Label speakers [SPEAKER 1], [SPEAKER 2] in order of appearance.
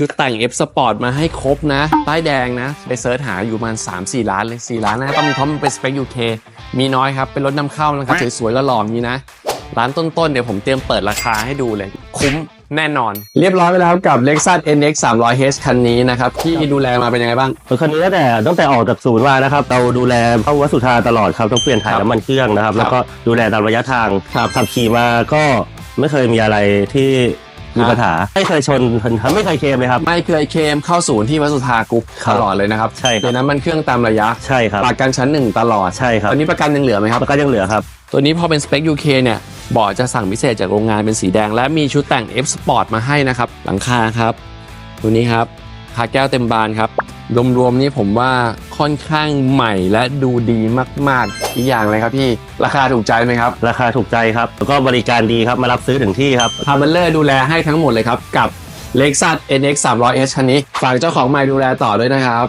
[SPEAKER 1] ชุดแต่ง F Sport มาให้ครบนะป้ายแดงนะ ไปเซิร์ชหาอยู่ประมาณ 3-4 ล้านเลย 4 ล้านนะต้องมีเพราะมันเป็นสเปค UK มีน้อยครับ เป็นรถนำเข้านะครับ สวยๆแล้วหล่ออย่างนี้นะ ร้านต้นๆ เดี๋ยวผมเตรียมเปิดราคาให้ดูเลย คุ้มแน่นอน เรียบร้อยไปแล้วกับ Lexus NX 300h คันนี้นะครับ ที่ดูแลมาเป็นยังไงบ้าง
[SPEAKER 2] รถคันนี้ตั้งแต่ตั้งแต่ออกจากศูนย์มานะครับ เราดูแลเข้าวัดสุธาตลอดครับต้องเปลี่ยนถ่าย
[SPEAKER 1] ครับ
[SPEAKER 2] น้ำมันเครื่องนะครับ
[SPEAKER 1] ครับ
[SPEAKER 2] แล้วก็ดูแลตามระยะทาง
[SPEAKER 1] ครับ
[SPEAKER 2] ขับขี่มาก็ไม่เคยมีอะไรที่ มี
[SPEAKER 1] ครับ
[SPEAKER 2] ปัญหาไม่เคยชนไม่เคยเคลมเลยครับ
[SPEAKER 1] ไม่เคยเคลมเข้าศูนย์ที่วัดสุธากรุ๊ป
[SPEAKER 2] ครับ
[SPEAKER 1] ตลอดเลยนะครับ
[SPEAKER 2] ใช่ครับ
[SPEAKER 1] เดี๋ยวนั้นมันเครื่องตามระยะ
[SPEAKER 2] ใช่ครับ
[SPEAKER 1] ประกันชั้นหนึ่งตลอด
[SPEAKER 2] ใช่ครับ
[SPEAKER 1] ตอนนี้ประกันยังเหลือไหมครับ
[SPEAKER 2] แล้วก็ยังเหลือครับ
[SPEAKER 1] ตัวนี้พอเป็นสเปค UK เนี่ยเบาะจะสั่งพิเศษจากโรงงานเป็นสีแดง และมีชุดแต่ง F Sport มาให้นะครับ หลังคาครับ ตัวนี้ครับคาแก้วเต็มบานครับ รวมๆนี่ผมว่าค่อนข้างใหม่และดูดีมากๆ อีกอย่างเลยครับพี่ ราคาถูกใจไหมครับ
[SPEAKER 2] ราคาถูกใจครับ แล้วก็บริการดีครับ มารับซื้อถึงที่ครับ
[SPEAKER 1] พาเบลเลอร์ดูแลให้ทั้งหมดเลยครับ กับ Lexus NX 300h คันนี้ ฝากเจ้าของใหม่ดูแลต่อด้วยนะครับ